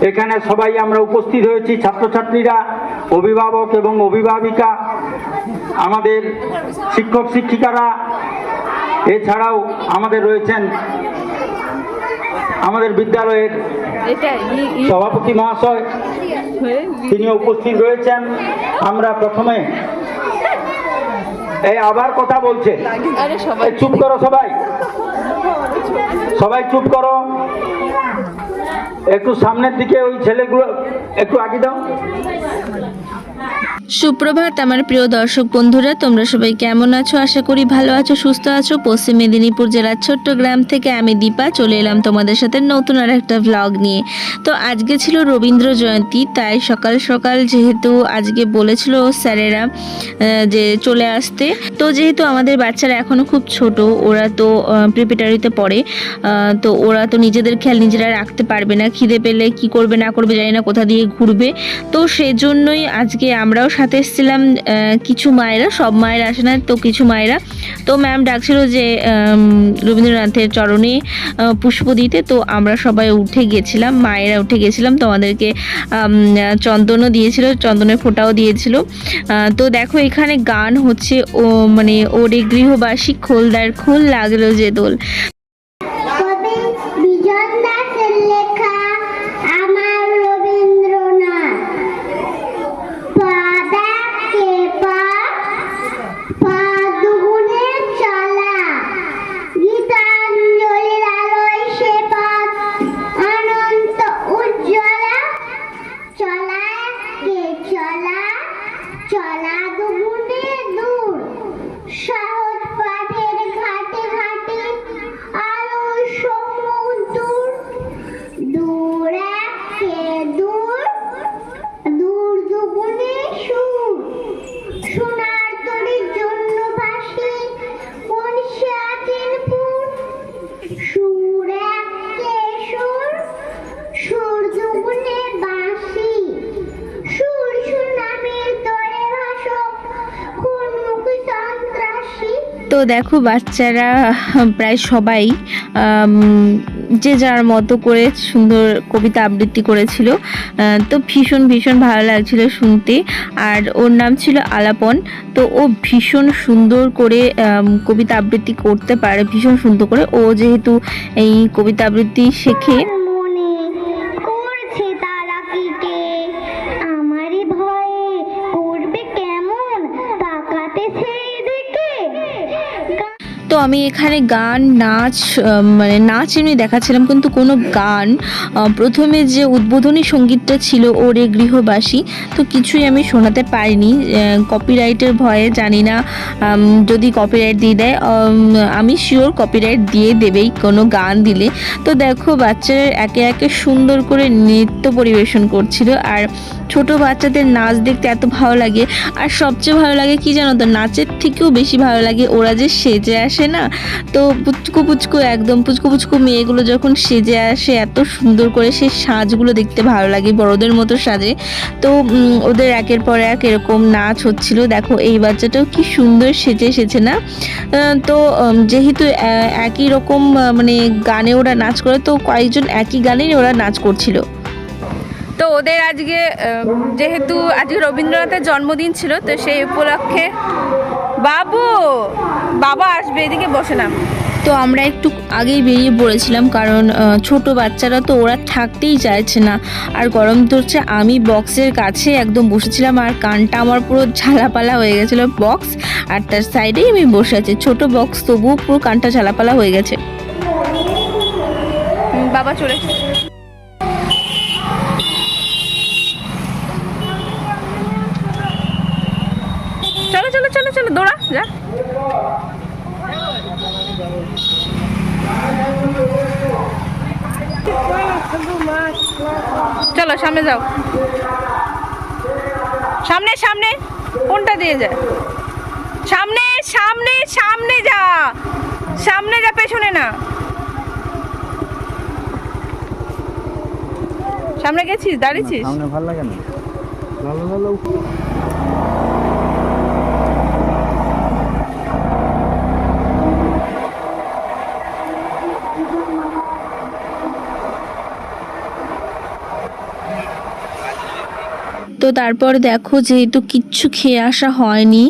এখানে সবাই আমরা উপস্থিত হয়েছি ছাত্রছাত্রীরা অভিভাবক এবং অভিভাবিকা আমাদের শিক্ষক শিক্ষিকারা এছাড়াও আমাদের রয়েছেন আমাদের বিদ্যালয়ের সভাপতি মহাশয় তিনি উপস্থিত রয়েছেন। আমরা প্রথমে এই আবার কথা বলছে। চুপ করো সবাই। সবাই চুপ করো। একটু সামনের দিকে ওই ছেলেগুলো একটু আগে দাও। সুপ্রভাত, আমার প্রিয় দর্শক বন্ধুরা, তোমরা সবাই কেমন আছো? আশা করি ভালো আছো, সুস্থ আছো। পশ্চিম মেদিনীপুর জেলার ছোট্ট গ্রাম থেকে আমি দীপা, চলে এলাম তোমাদের সাথে নতুন আর একটা ভ্লগ নিয়ে। তো আজকে ছিল রবীন্দ্র জয়ন্তী, তাই সকাল সকাল যেহেতু আজকে বলেছিল স্যারেরা যে চলে আসতে। তো যেহেতু আমাদের বাচ্চারা এখনও খুব ছোট, ওরা তো প্রিপেটারিতে পড়ে তো ওরা তো নিজেদের খেয়াল নিজেরা রাখতে পারবে না, খিদে পেলে কি করবে, না করবে জানি না কোথা দিয়ে ঘুরবে। তো সেজন্যই আজকে আমরাও সাথে এসেছিলাম কিছু মায়েরা, সব মায়েরা আসে না, তো কিছু মায়েরা। তো ম্যাম ডাকছিল যে রবীন্দ্রনাথের চরণে পুষ্প দিতে, তো আমরা সবাই উঠে গেছিলাম, মায়েরা উঠে গেছিলাম, তোমাদেরকে চন্দনও দিয়েছিল, চন্দনের ফোঁটাও দিয়েছিল। তো দেখো এখানে গান হচ্ছে, ও মানে ওরে গৃহবাসী, খোলদার খোল লাগল যে দোল। তো দেখো বাচ্চারা প্রায় সবাই যে যার মতো করে সুন্দর কবিতা আবৃত্তি করেছিল। তো ভীষণ ভীষণ ভালো লাগছিল শুনতে। আর ওর নাম ছিল আলাপন। তো ও ভীষণ সুন্দর করে কবিতা আবৃত্তি করতে পারে, ভীষণ সুন্দর করে। ও যেহেতু এই কবিতা আবৃত্তি শেখে আমি এখানে গান, নাচ মানে নাচ এমনি দেখাচ্ছিলাম, কিন্তু কোনো গান প্রথমে যে উদ্বোধনী সঙ্গীতটা ছিল ওরে গৃহবাসী, তো কিছুই আমি শোনাতে পারিনি। কপিরাইটের ভয়ে জানি না যদি কপিরাইট দিয়ে দেয়, আমি শিওর কপিরাইট দিয়ে দেবেই কোনো গান দিলে। তো দেখো, বাচ্চারা একে একে সুন্দর করে নৃত্য পরিবেশন করছিল, আর ছোট বাচ্চাদের নাচ দেখতে এত ভালো লাগে। আর সবচেয়ে ভালো লাগে কি জানো তো, নাচের থেকেও বেশি ভালো লাগে ওরা যে সেজে আসে না? তো পুচকু পুচকু একদম পুচকু পুচকু মেয়েগুলো যখন সেজে আসে, এত সুন্দর করে সেই সাজগুলো দেখতে ভালো লাগে, বড়দের মতো সাজে। তো ওদের একের পর এক এরকম নাচ হচ্ছিল। দেখো, এই বাচ্চাটাও কি সুন্দর সেজে এসেছে না? তো যেহেতু একই রকম মানে গানে ওরা নাচ করে, তো কয়েকজন একই গানেই ওরা নাচ করছিল। তো ওদের আজকে যেহেতু আজকে রবীন্দ্রনাথের জন্মদিন ছিল, তো সেই উপলক্ষে বাবু বাবা আসবে এদিকে বসে না তো আমরা একটু আগেই বেরিয়ে পড়েছিলাম কারণ ছোট বাচ্চারা তো ওরা থাকতেই চাইছে না। আর গরম ধরছে আমি বক্সের কাছে একদম বসেছিলাম আর কানটা আমার পুরো ঝালাপালা হয়ে গেছিল বক্স আর তার সাইডেই আমি বসে আছি। ছোট বক্স তবুও পুরো কানটা ঝালাপালা হয়ে গেছে। বাবা চলে এসেছে। চলো চলো চলো, দৌড়া, যা। চলো, সামনে যাও। সামনে সামনে, কোনটা দিয়ে যায়? সামনে সামনে সামনে যা। সামনে যা, পেছনে না। সামনে গেছিস? দাঁড়িয়েছিস? সামনে ভালো লাগে না। তারপর দেখো যেহেতু কিচ্ছু খেয়ে আসা হয়নি।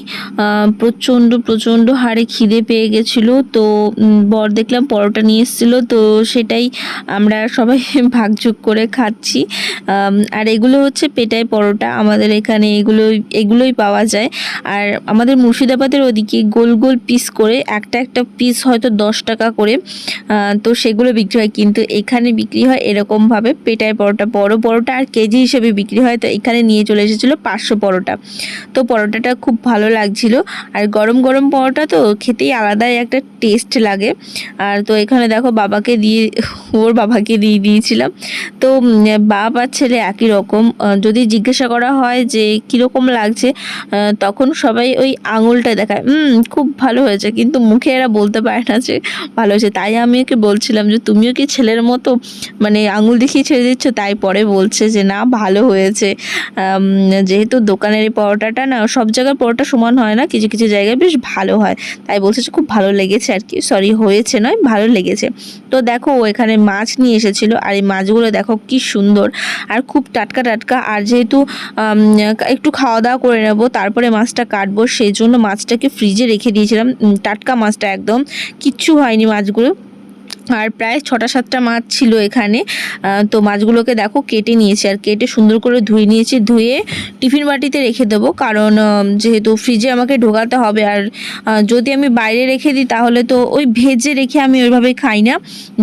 প্রচণ্ড প্রচণ্ড হারে খিদে পেয়ে গেছিল। তো বর দেখলাম পরোটা নিয়ে এসেছিল। তো সেটাই আমরা সবাই ভাগযোগ করে খাচ্ছি। আর এগুলো হচ্ছে পেটাই পরোটা। আমাদের এখানে এগুলোই এগুলোই পাওয়া যায়। আর আমাদের মুর্শিদাবাদের ওদিকে গোল গোল পিস করে একটা একটা পিস হয়তো দশ টাকা করে তো সেগুলো বিক্রি হয়। কিন্তু এখানে বিক্রি হয় এরকমভাবে পেটাই পরোটা। বড় পরোটা আর কেজি হিসেবে বিক্রি হয়। তো এখানে নিয়ে চলে এসেছিল পাঁচশো পরোটা। তো পরোটাটা খুব ভালো লাগছিল। আর গরম গরম পরোটা তো খেতেই আলাদাই একটা টেস্ট লাগে। আর তো এখানে দেখো বাবাকে দিয়ে, ওর বাবাকে দিয়ে দিয়েছিলাম। তো বাপ আর ছেলে একই রকম। যদি জিজ্ঞাসা করা হয় যে কীরকম লাগছে তখন সবাই ওই আঙুলটা দেখায় হুম খুব ভালো হয়েছে। কিন্তু মুখে এরা বলতে পারে না যে ভালো হয়েছে। তাই আমি ওকে বলছিলাম যে, তুমিও কি ছেলের মতো মানে আঙুল দেখিয়ে ছেড়ে দিচ্ছ? তাই পরে বলছে যে, না, ভালো হয়েছে। যেহেতু দোকানের পরোটাটা না, সব জায়গায় পরোটা সমান হয় না, কিছু কিছু জায়গায় বেশ ভালো হয়। তাই বলছে যে খুব ভালো লেগেছে আর কি। সরি হয়েছে নয়, ভালো লেগেছে। তো দেখো, ও এখানে মাছ নিয়ে এসেছিল, আর এই মাছগুলো দেখো কি সুন্দর। আর খুব টাটকা টাটকা, আর যেহেতু একটু খাওয়া দাওয়া করে নেব, তারপরে মাছটা কাটবো, সেই জন্য মাছটাকে ফ্রিজে রেখে দিয়েছিলাম। টাটকা মাছটা একদম, কিচ্ছু হয়নি মাছগুলো। আর প্রায় ছটা, সাতটা মাছ ছিল এখানে। তো মাছগুলোকে দেখো কেটে নিয়েছি আর কেটে সুন্দর করে ধুয়ে নিয়েছি। ধুয়ে টিফিন বাটিতে রেখে দেবো। কারণ যেহেতু ফ্রিজে আমাকে ঢোকাতে হবে আর যদি আমি বাইরে রেখে দিই তাহলে তো ওই ভেজে রেখে আমি ওইভাবে খাই না।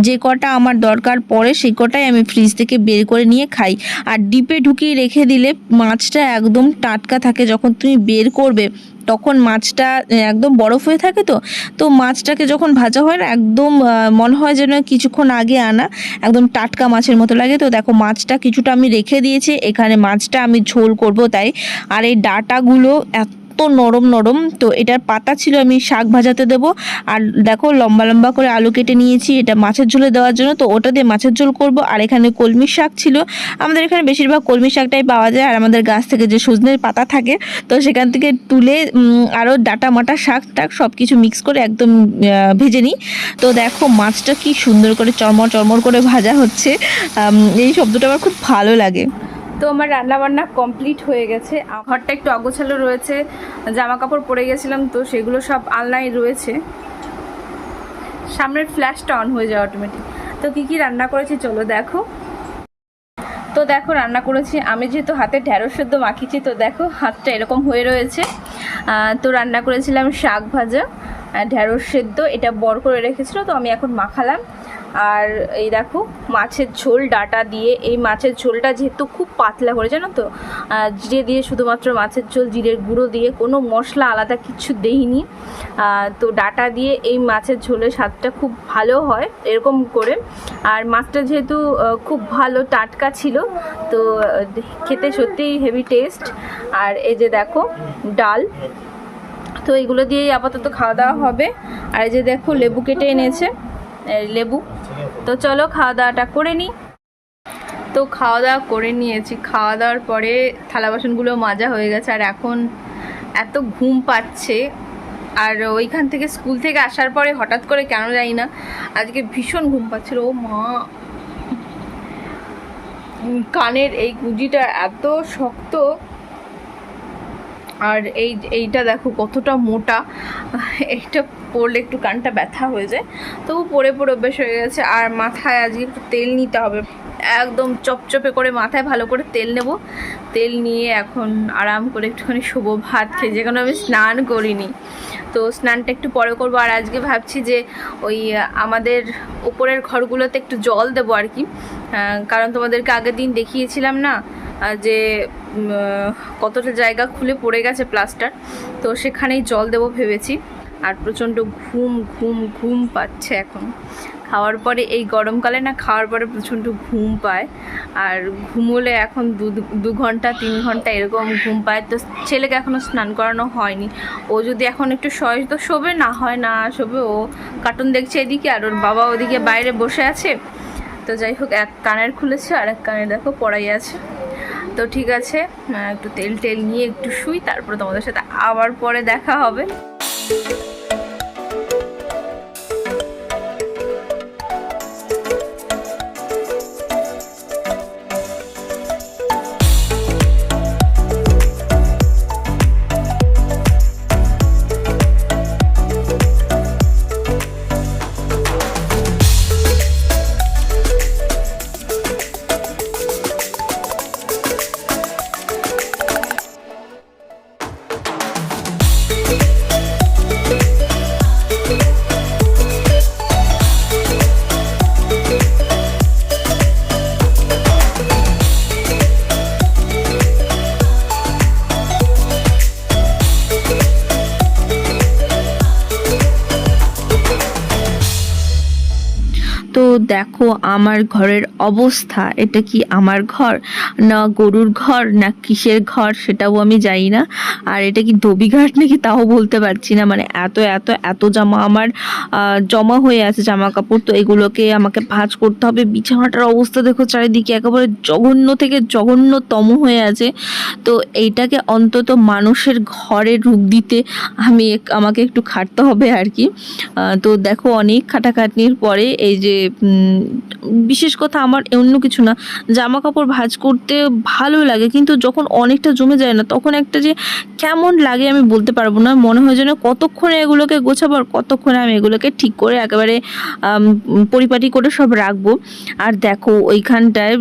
যে কটা আমার দরকার পড়ে সেই কটাই আমি ফ্রিজ থেকে বের করে নিয়ে খাই। আর ডিপে ঢুকিয়ে রেখে দিলে মাছটা একদম টাটকা থাকে যখন তুমি বের করবে। তখন মাছটা একদম বরফ হয়ে থাকে তো তো মাছটাকে যখন ভাজা হয় না, একদম মনে হয় যেন কিছুক্ষণ আগে আনা, একদম টাটকা মাছের মতো লাগে তো। দেখো মাছটা কিছুটা আমি রেখে দিয়েছি, এখানে মাছটা আমি ঝোল করব তাই। আর এই ডাটাগুলো এত নরম নরম, তো এটার পাতা ছিল আমি শাক ভাজাতে দেবো। আর দেখো লম্বা লম্বা করে আলু কেটে নিয়েছি, এটা মাছের ঝোলে দেওয়ার জন্য, তো ওটা দিয়ে মাছের ঝোল করব। আর এখানে কলমি শাক ছিল। আমাদের এখানে বেশিরভাগ কলমি শাকটাই পাওয়া যায়, আর আমাদের গাছ থেকে যে সজনের পাতা থাকে, তো সেখান থেকে তুলে আরও ডাটা মাটা শাক টাক সব কিছু মিক্স করে একদম ভেজে নিই। তো দেখো মাছটা কি সুন্দর করে চরমর চরমর করে ভাজা হচ্ছে। এই শব্দটা আমার খুব ভালো লাগে। তো আমার রান্না বান্না কমপ্লিট হয়ে গেছে। ঘরটা একটু অগোছালো রয়েছে জামা কাপড় পরে গেছিলাম, তো সেগুলো সব আলনায় রয়েছে। সামনের ফ্ল্যাশটা অন হয়ে যায় অটোমেটিক তো কি কি রান্না করেছি চলো দেখো। তো দেখো, রান্না করেছি, আমি যেহেতু হাতে ঢ্যাঁড়স সেদ্ধ মাখিয়েছি, তো দেখো হাতটা এরকম হয়ে রয়েছে। তো রান্না করেছিলাম শাক ভাজা ঢ্যাঁড়স সেদ্ধ, এটা বর করে রেখেছিল, তো আমি এখন মাখালাম। আর এই দেখো, মাছের ঝোল ডাটা দিয়ে, এই মাছের ঝোলটা যেহেতু খুব পাতলা করে, জানো তো? জিরে দিয়ে শুধুমাত্র মাছের ঝোল, জিরের গুঁড়ো দিয়ে, কোনো মশলা আলাদা কিছু দেইনি। তো ডাটা দিয়ে এই মাছের ঝোলের স্বাদটা খুব ভালো হয়, এরকম করে। আর মাছটা যেহেতু খুব ভালো টাটকা ছিল, তো খেতে সত্যিই হেভি টেস্ট আর এই যে দেখো, ডাল। তো এগুলো দিয়েই আপাতত খাওয়া দাওয়া হবে। আর এই যে দেখো, লেবু কেটে এনেছে। লেবু। তো চলো খাওয়া দাওয়াটা করে নিই তো খাওয়া দাওয়া করে নিয়েছি। খাওয়া দাওয়ার পরে থালা বাসনগুলো মাজা হয়ে গেছে আর এখন এত ঘুম পাচ্ছে। আর ওইখান থেকে স্কুল থেকে আসার পরে হঠাৎ করে কেন জানি না, আজকে ভীষণ ঘুম পাচ্ছিল। ও মা! কানের এই গুজিটা এত শক্ত। আর এই, এইটা দেখো কতটা মোটা। এইটা পরলে একটু কানটা ব্যথা হয়ে যায়। তবু পরে পরে অভ্যেস হয়ে গেছে। আর মাথায় আজকে একটু তেল নিতে হবে। একদম চপচপে করে মাথায় ভালো করে তেল নেব। তেল নিয়ে এখন আরাম করে একটুখানি শুভ ভাত খেয়ে। যেখানে আমি স্নান করিনি। তো স্নানটা একটু পরে করব। আর আজকে ভাবছি যে ওই আমাদের উপরের ঘরগুলোতে একটু জল দেবো আর কি। কারণ তোমাদেরকে আগের দিন দেখিয়েছিলাম না যে কতটা জায়গা খুলে পড়ে গেছে প্লাস্টার। তো সেখানেই জল দেবো ভেবেছি। আর প্রচণ্ড ঘুম ঘুম ঘুম পাচ্ছে এখন। খাওয়ার পরে এই গরমকালে না খাওয়ার পরে প্রচণ্ড ঘুম পায়। আর ঘুমোলে এখন দু দু ঘণ্টা, তিন ঘণ্টা এরকম ঘুম পায়। তো ছেলেকে এখনও স্নান করানো হয়নি। ও যদি এখন একটু শয়, তো শোবে না, হয় না, শোবে। ও কার্টুন দেখছে এদিকে আর ওর বাবা ওদিকে বাইরে বসে আছে। তো যাই হোক, এক কানের খুলেছে আর এক কানে দেখো পড়াই আছে। তো ঠিক আছে একটু তেল টেল নিয়ে একটু শুই, তারপরে তোমাদের সাথে আবার পরে দেখা হবে। দেখো আমার ঘরের অবস্থা, এটা কি আমার ঘর না গরুর ঘর না কিসের ঘর সেটাও আমি জানি না। আর এটা কি ধোবিঘাট নাকি তাও বলতে পারছি না। মানে এত এত এত জামা আমার জমা হয়ে আছে জামা কাপড় তো এগুলোকে আমাকে ভাঁজ করতে হবে। বিছানাটার অবস্থা দেখো চারিদিকে একেবারে জঘন্য থেকে জঘন্যতম হয়ে আছে। তো এইটাকে অন্তত মানুষের ঘরে রূপ দিতে আমি আমাকে একটু খাটতে হবে আর কি। তো দেখো অনেক খাটাখাটনির পরে এই যে বিশেষ কথা আমার অন্য কিছু না। জামা কাপড় ভাঁজ করতে ভালো লাগে, কিন্তু যখন অনেকটা জমে যায় না, তখন একটা যে কেমন লাগে আমি বলতে পারব না। মনে হয় যেন কতক্ষণে এগুলোকে গোছাবো আর কতক্ষণে আমি এগুলোকে ঠিক করে একেবারে পরিপাটি করে সব রাখব। আর দেখো ওইখানটায়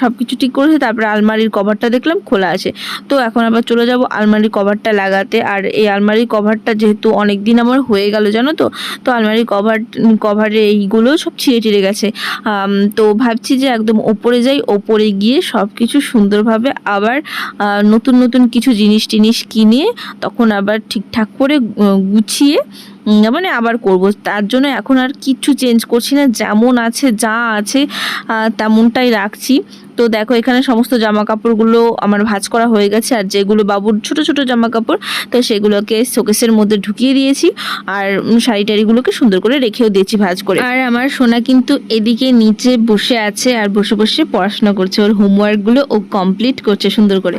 সব কিছু ঠিক করেছে, তারপরে আলমারির কভারটা দেখলাম খোলা আছে। তো এখন আবার চলে যাব আলমারির কভারটা লাগাতে। আর এই আলমারির কভারটা যেহেতু অনেক দিন আমার হয়ে গেল, জানো তো? তো আলমারির কভার কভারে এইগুলো সব ছিঁড়ে টিড়ে গেছে। তো ভাবছি যে একদম ওপরে যাই, ওপরে গিয়ে সব কিছু সুন্দরভাবে আবার নতুন নতুন কিছু জিনিস টিনিস কিনে তখন আবার ঠিকঠাক করে গুছিয়ে মানে আবার করব। তার জন্য এখন আর কিচ্ছু চেঞ্জ করছি না। যেমন আছে, যা আছে তেমনটাই রাখছি। তো দেখো, এখানে সমস্ত জামা কাপড়গুলো আমার ভাঁজ করা হয়ে গেছে। আর যেগুলো বাবুর ছোট ছোট জামা কাপড় তো সেগুলোকে শোকেসের মধ্যে ঢুকিয়ে দিয়েছি। আর শাড়ি টাড়িগুলোকে সুন্দর করে রেখেও দিয়েছি ভাঁজ করে। আর আমার সোনা কিন্তু এদিকে নিচে বসে আছে আর বসে বসে পড়াশোনা করছে। ওর হোমওয়ার্কগুলো ও কমপ্লিট করছে সুন্দর করে।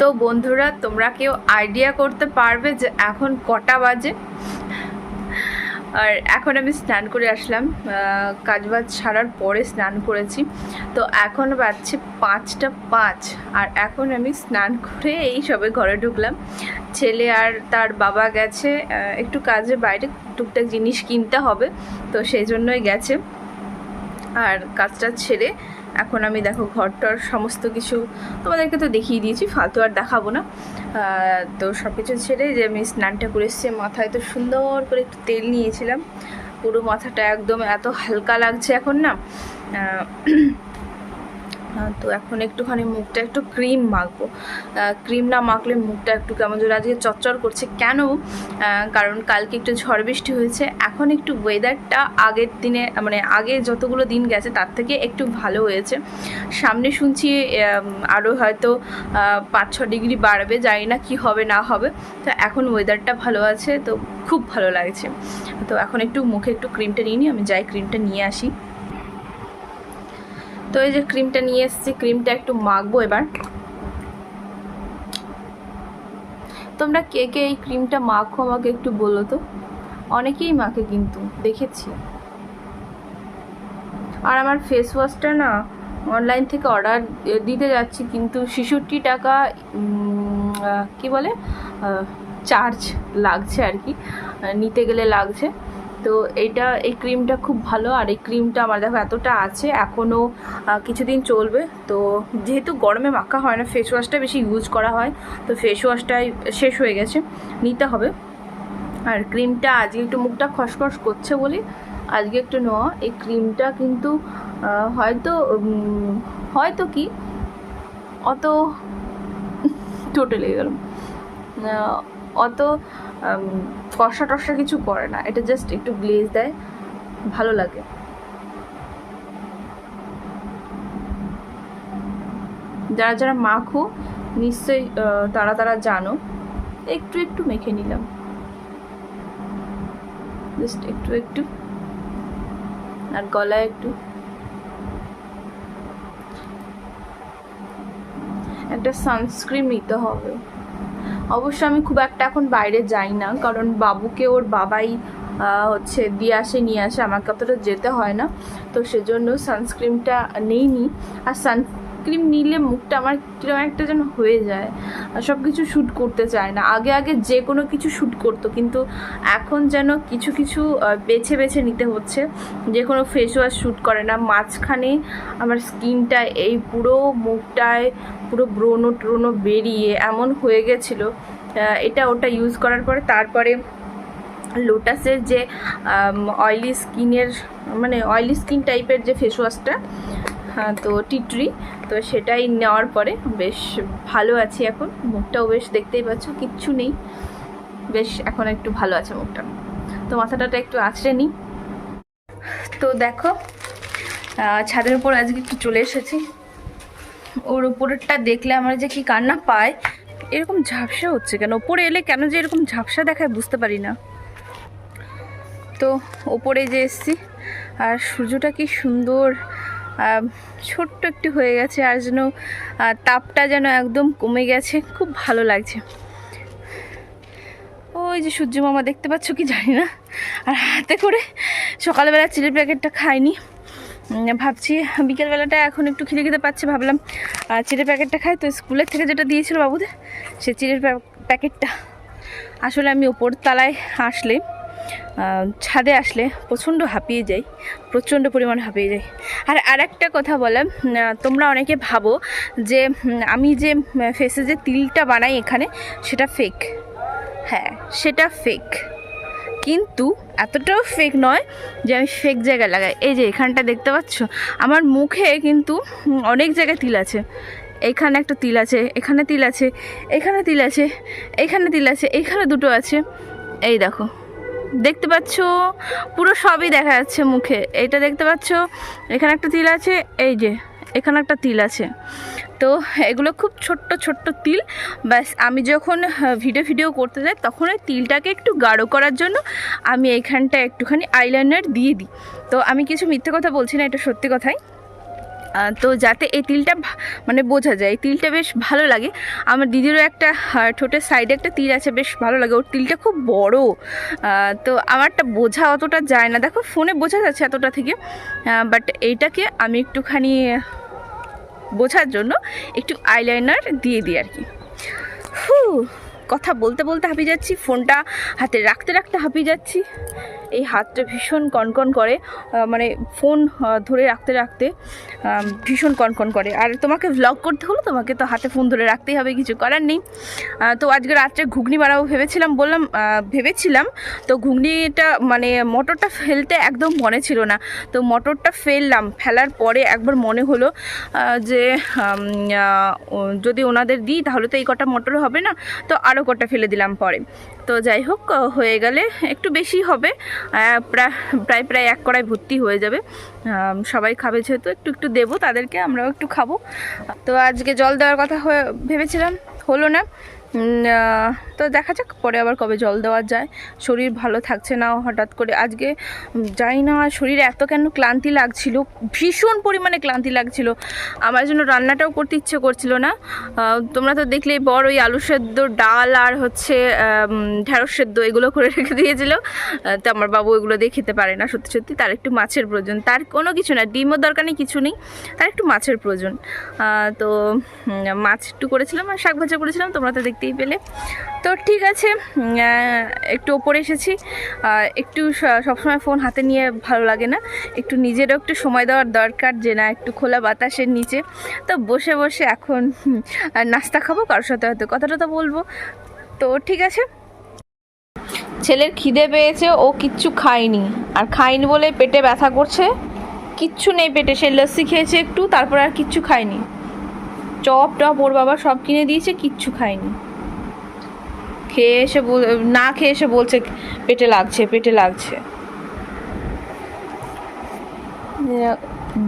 তো বন্ধুরা, তোমরা কেউ আইডিয়া করতে পারবে যে এখন কটা বাজে? আর এখন আমি স্নান করে আসলাম। কাজ কাজবাজ ছাড়ার পরে স্নান করেছি। তো এখন বাজছে পাঁচটা পাঁচ আর এখন আমি স্নান করে এই সবে ঘরে ঢুকলাম। ছেলে আর তার বাবা গেছে একটু কাজে বাইরে টুকটাক জিনিস কিনতে হবে, তো সেই জন্যই গেছে। আর কাজটা ছেড়ে এখন আমি দেখো ঘরটার সমস্ত কিছু তোমাদেরকে তো দেখিয়ে দিয়েছি, ফালতু আর দেখাবো না। তো সব কিছু ছেড়ে যে আমি স্নানটা করে এসেছি, মাথায় তো সুন্দর করে একটু তেল নিয়েছিলাম। পুরো মাথাটা একদম এত হালকা লাগছে এখন না। তো এখন একটুখানি মুখটা একটু ক্রিম মাখবো। ক্রিম না মাখলে মুখটা একটু কেমন যেন আজকে চচ্চর করছে। কেন? কারণ কালকে একটু ঝড় বৃষ্টি হয়েছে। এখন একটু ওয়েদারটা আগের দিনে মানে আগে যতগুলো দিন গেছে, তার থেকে একটু ভালো হয়েছে। সামনে শুনছি আরও হয়তো পাঁচ ছ ডিগ্রি বাড়বে। জানি না কি হবে, না হবে। তো এখন ওয়েদারটা ভালো আছে। তো খুব ভালো লাগছে। তো এখন একটু মুখে একটু ক্রিমটা নিয়ে নিই আমি যাই ক্রিমটা নিয়ে আসি। তো এই যে ক্রিমটা নিয়ে এসেছি ক্রিমটা একটু মাখবো এবার। তোমরা কে কে এই ক্রিমটা মাখো আমাকে একটু বলো তো? অনেকেই মাখে কিন্তু, দেখেছি। আর আমার ফেস ওয়াশটা না অনলাইন থেকে অর্ডার দিতে যাচ্ছি, কিন্তু ছেষট্টি টাকা কি বলে? চার্জ লাগছে আর কি, নিতে গেলে লাগছে। তো এইটা এই ক্রিমটা খুব ভালো আর এই ক্রিমটা আমার দেখো এতটা আছে এখনও কিছুদিন চলবে। তো যেহেতু গরমে মাখা হয় না ফেস ওয়াশটা বেশি ইউজ করা হয়। তো ফেস ওয়াশটাই শেষ হয়ে গেছে, নিতে হবে। আর ক্রিমটা আজকে একটু মুখটা খসখস করছে বলে, আজকে একটু নেওয়া। এই ক্রিমটা কিন্তু হয়তো হয়তো কি, অত, টোটে লেগে গেল। অত কষা টসা কিছু করে না। এটা জাস্ট একটু গ্লেজ দেয়, ভালো লাগে। যারা যারা মাখো, নিশ্চয়ই তারা তারা জানো, একটু একটু মেখে নিলাম। জাস্ট একটু একটু। আর গলায় একটু। একটা সানস্ক্রিন নিতে হবে। অবশ্য আমি খুব একটা এখন বাইরে যাই না, কারণ বাবুকে ওর বাবাই হচ্ছে দিয়ে আসে, নিয়ে আসে, আমাকে অতটা যেতে হয় না। তো সেজন্য সানস্ক্রিনটা নেইনি। আর সানস্ক্রিন নিলে মুখটা আমার কীরকম একটা যেন হয়ে যায়। আর সব কিছু শ্যুট করতে চায় না। আগে আগে যে কোনো কিছু শ্যুট করতো। কিন্তু এখন যেন কিছু কিছু বেছে বেছে নিতে হচ্ছে। যে কোনো ফেস ওয়াশ শ্যুট করে না। মাঝখানে আমার স্কিনটা এই পুরো মুখটায়, পুরো ব্রণ, ট্রণ বেরিয়ে এমন হয়ে গেছিল এটা ওটা ইউজ করার পরে তারপরে লোটাসের যে অয়েলি স্কিনের মানে অয়েলি স্কিন টাইপের যে ফেস ওয়াশটা তো টিটরি, তো সেটাই নেওয়ার পরে বেশ ভালো আছি এখন। মুখটাও বেশ দেখতেই পাচ্ছ, কিচ্ছু নেই। বেশ এখন একটু ভালো আছে মুখটা। তো মাথাটাটা একটু আঁচড়ে নিই। তো দেখো ছাদের উপর আজকে একটু চলে এসেছি। ওর উপরেরটা দেখলে আমার যে কি কান্না পায়, এরকম ঝাপসা হচ্ছে কেন? ওপরে এলে কেন যে এরকম ঝাপসা দেখায় বুঝতে পারি না। তো ওপরে যে এসছি, আর সূর্যটা কি সুন্দর ছোট্ট একটু হয়ে গেছে আর যেন তাপটা যেন একদম কমে গেছে। খুব ভালো লাগছে। ওই যে সূর্য মামা দেখতে পাচ্ছ কি জানি না? আর হাতে করে সকালবেলা চিড়ের প্যাকেটটা খাইনি। ভাবছি বিকেলবেলাটা এখন একটু খিদে খিদে পাচ্ছে, ভাবলাম চিড়ের প্যাকেটটা খাই। তো স্কুলের থেকে যেটা দিয়েছিল বাবুদের, সে চিড়ের প্যা- প্যাকেটটা। আসলে আমি ওপর তলায় আসলে ছাদে আসলে প্রচণ্ড হাঁপিয়ে যাই, প্রচণ্ড পরিমাণ হাঁপিয়ে যাই। আর আরেকটা কথা বলে তোমরা অনেকে ভাবো যে আমি যে ফেসে যে তিলটা বানাই এখানে, সেটা ফেক হ্যাঁ সেটা ফেক কিন্তু এতটাও ফেক নয় যে আমি ফেক জায়গায় লাগাই। এই যে এখানটা দেখতে পাচ্ছ, আমার মুখে কিন্তু অনেক জায়গায় তিল আছে। এখানে একটা তিল আছে, এখানে তিল আছে, এখানে তিল আছে, এখানে তিল আছে, এখানে দুটো আছে। এই দেখো দেখতে পাচ্ছ, পুরো সবই দেখা যাচ্ছে মুখে। এইটা দেখতে পাচ্ছ, এখানে একটা তিল আছে, এই যে, এখানে একটা তিল আছে। তো এগুলো খুব ছোট্ট ছোট্ট তিল। ব্যাস, আমি যখন ভিডিও ভিডিও করতে যাই, তখন ওই তিলটাকে একটু গাঢ় করার জন্য আমি এইখানটা একটুখানি আইলাইনার দিয়ে দিই। তো আমি কিছু মিথ্যে কথা বলছি না, এটা সত্যি কথাই। তো যাতে এই তিলটা মানে বোঝা যায় তিলটা বেশ ভালো লাগে। আমার দিদিরও একটা ঠোঁটের সাইডে একটা তিল আছে, বেশ ভালো লাগে। ওর তিলটা খুব বড়। তো আমারটা বোঝা অতটা যায় না। দেখো ফোনে বোঝা যাচ্ছে এতটা থেকে। বাট এইটাকে আমি একটুখানি বোঝার জন্য একটু আইলাইনার দিয়ে দিই আর কি। হু কথা বলতে বলতে হাঁপিয়ে যাচ্ছি ফোনটা হাতে রাখতে রাখতে হাঁপিয়ে যাচ্ছি। এই হাতটা ভীষণ কনকন করে মানে ফোন ধরে রাখতে রাখতে ভীষণ কনকন করে। আর তোমাকে ভ্লগ করতে হলো, তোমাকে তো হাতে ফোন ধরে রাখতেই হবে, কিছু করার নেই। তো আজকে রাত্রে ঘুগনি বানাবো ভেবেছিলাম, বললাম ভেবেছিলাম, তো ঘুগনিটা মানে মটরটা ফেলতে একদম মনে ছিল না। তো মটরটা ফেললাম, ফেলার পরে একবার মনে হলো যে যদি ওনাদের দিই, তাহলে তো এই কটা মটর হবে না, তো আরও কটা ফেলে দিলাম পরে। তো যাই হোক হয়ে গেলে একটু বেশি হবে প্রায় প্রায় প্রায় এক কড়াই ভর্তি হয়ে যাবে। সবাই খাবে যেহেতু, একটু একটু দেবো, তাদেরকে আমরাও একটু খাব। তো আজকে জল দেওয়ার কথা ভেবেছিলাম, হলো না। তো দেখা যাক, পরে আবার কবে জল দেওয়া যায়। শরীর ভালো থাকছে না হঠাৎ করে। আজকে জানি না, শরীরে এত কেন ক্লান্তি লাগছিল, ভীষণ পরিমাণে ক্লান্তি লাগছিল। আমার জন্য রান্নাটাও করতে ইচ্ছে করছিল না। তোমরা তো দেখলে বড় ওই আলু সেদ্ধ ডাল আর হচ্ছে ঢেঁড়স সেদ্ধ এগুলো করে রেখে দিয়েছিল। তো আমার বাবু এগুলো দিয়ে খেতে পারে না, সত্যি সত্যি। তার একটু মাছের প্রয়োজন। তার কোনো কিছু না, ডিমও দরকার নেই, কিছু নেই। তার একটু মাছের প্রয়োজন। তো মাছ একটু করেছিলাম, আর শাক ভাজা করেছিলাম। তোমরা তো দেখতেই পেলে। তো ঠিক আছে একটু ওপরে এসেছি। একটু সবসময় ফোন হাতে নিয়ে ভালো লাগে না। একটু নিজেরও একটু সময় দেওয়ার দরকার যে না, একটু খোলা বাতাসের নিচে। তো বসে বসে এখন নাস্তা খাব, কারোর সাথে হয়তো কথাটা তো বলব। তো ঠিক আছে। ছেলের খিদে পেয়েছে, ও কিচ্ছু খায়নি। আর খায়নি বলে পেটে ব্যথা করছে? কিচ্ছু নেই পেটে, সে লস্যি খেয়েছে একটু, তারপর আর কিচ্ছু খায়নি। চপ, টপ ওর বাবা সব কিনে দিয়েছে, কিচ্ছু খায়নি। খেয়ে এসে না খেয়ে এসে বলছে পেটে লাগছে পেটে লাগছে।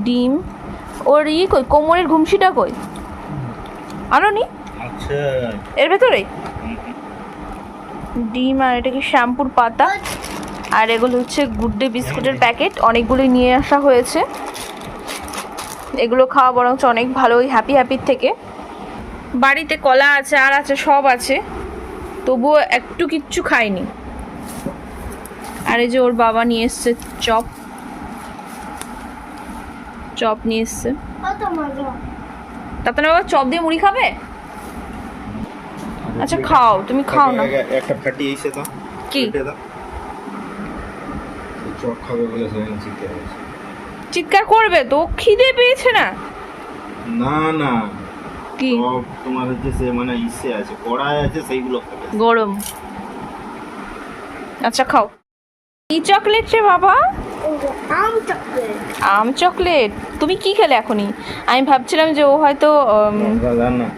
ডিম। ওর ই কই? কোমরের ঘুমসিটা কই? আনো নি আচ্ছা। এর ভেতরে? ডিম আর এটা কি শ্যাম্পুর পাতা? আর এগুলো হচ্ছে গুড ডে বিস্কুটের প্যাকেট। অনেকগুলোই নিয়ে আসা হয়েছে। এগুলো খাওয়া বরঞ্চ অনেক ভালো ওই হ্যাপি হ্যাপির থেকে। বাড়িতে কলা আছে আর আছে সব আছে। তবুও একটু কিচ্ছু খায়নি আর এই যে ওর বাবা নিয়ে এসছে চপ। চপ নিয়ে এসছে। তাতে না বাবা চপ দিয়ে মুড়ি খাবে? আচ্ছা খাও তুমি খাও না। একটা ফাটি এসে তো কি? চক খাবে বলে চিৎকার করবে তো ও খিদে পেয়েছে না? না না। কি? তোমার হচ্ছে সে মানে ইসে আছে কড়াই আছে সেইগুলো গরম। আচ্ছা খাও। কি চকলেট রে বাবা? আম চকলেট আম চকলেট তুমি কি খেলে এখনই? আমি ভাবছিলাম যে ও হয়তো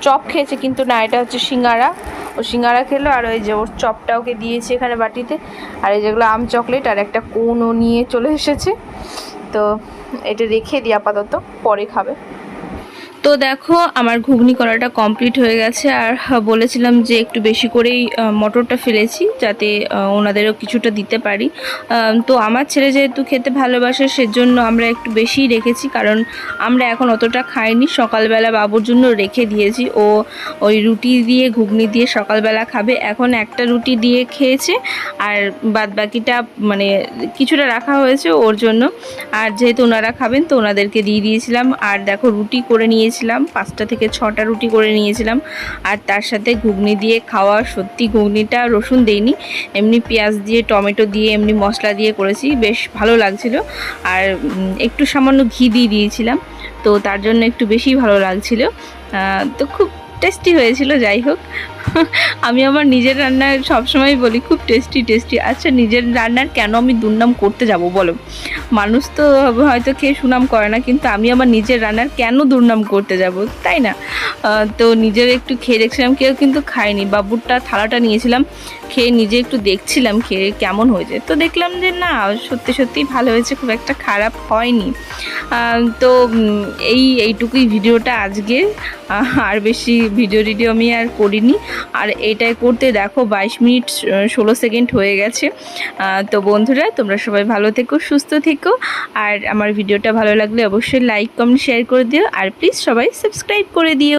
চপ খেয়েছে কিন্তু না এটা হচ্ছে সিঙ্গারা। ও সিঙ্গারা খেলো আর ওই যে ওর চপটা ওকে দিয়েছে এখানে বাটিতে। আর এই যেগুলো আম চকলেট আর একটা কোন নিয়ে চলে এসেছে। তো এটা রেখে দিই আপাতত পরে খাবে। তো দেখো, আমার ঘুগনি করাটা কমপ্লিট হয়ে গেছে। আর বলেছিলাম যে একটু বেশি করেই মটরটা ফেলেছি, যাতে ওনাদেরও কিছুটা দিতে পারি। তো আমার ছেলে যেহেতু খেতে ভালোবাসে, সেজন্য আমরা একটু বেশিই রেখেছি, কারণ আমরা এখন অতটা খাইনি। সকালবেলা বাবুর জন্য রেখে দিয়েছি। ও ওই রুটি দিয়ে, ঘুগনি দিয়ে সকালবেলা খাবে। এখন একটা রুটি দিয়ে খেয়েছে, আর বাদ বাকিটা মানে কিছুটা রাখা হয়েছে ওর জন্য। আর যেহেতু ওনারা খাবেন, তো ওনাদেরকে দিয়ে দিয়েছিলাম। আর দেখো, রুটি করে নিয়েছিলাম পাঁচটা থেকে ছটা রুটি করে নিয়েছিলাম। আর তার সাথে ঘুগনি দিয়ে খাওয়া, সত্যি ঘুগনিটা রসুন দেইনি, এমনি পেঁয়াজ দিয়ে, টমেটো দিয়ে, এমনি মশলা দিয়ে করেছি, বেশ ভালো লাগছিল। আর একটু সামান্য ঘি দিয়ে দিয়েছিলাম, তো তার জন্য একটু বেশি ভালো লাগছিল। তো খুব টেস্টি হয়েছিল, যাই হোক। আমি আমার নিজের রান্নার সবসময় বলি, খুব টেস্টি টেস্টি। আচ্ছা নিজের রান্নার কেন আমি দুর্নাম করতে যাব, বলো? মানুষ তো হয়তো খেয়ে সুনাম করে না, কিন্তু আমি আমার নিজের রান্নার কেন দুর্নাম করতে যাব? তাই না? তো নিজের একটু খেয়ে দেখছিলাম, কেউ কিন্তু খায়নি। বাবুরটা থালাটা নিয়েছিলাম, খেয়ে নিজে একটু দেখছিলাম, খেয়ে কেমন হয়েছে। তো দেখলাম যে না, সত্যি সত্যি ভালো হয়েছে, খুব একটা খারাপ হয়নি। তো এই, এইটুকুই ভিডিওটা আজকে। আর বেশি ভিডিও টিডিও আমি আর করিনি। আর এটাই করতে দেখো, বাইশ মিনিট, ষোলো সেকেন্ড হয়ে গেছে। তো বন্ধুরা, তোমরা সবাই ভালো থেকো, সুস্থ থেকো আর আমার ভিডিওটা ভালো লাগলে অবশ্যই লাইক কমেন্ট শেয়ার করে দিও। আর প্লিজ সবাই সাবস্ক্রাইব করে দিও।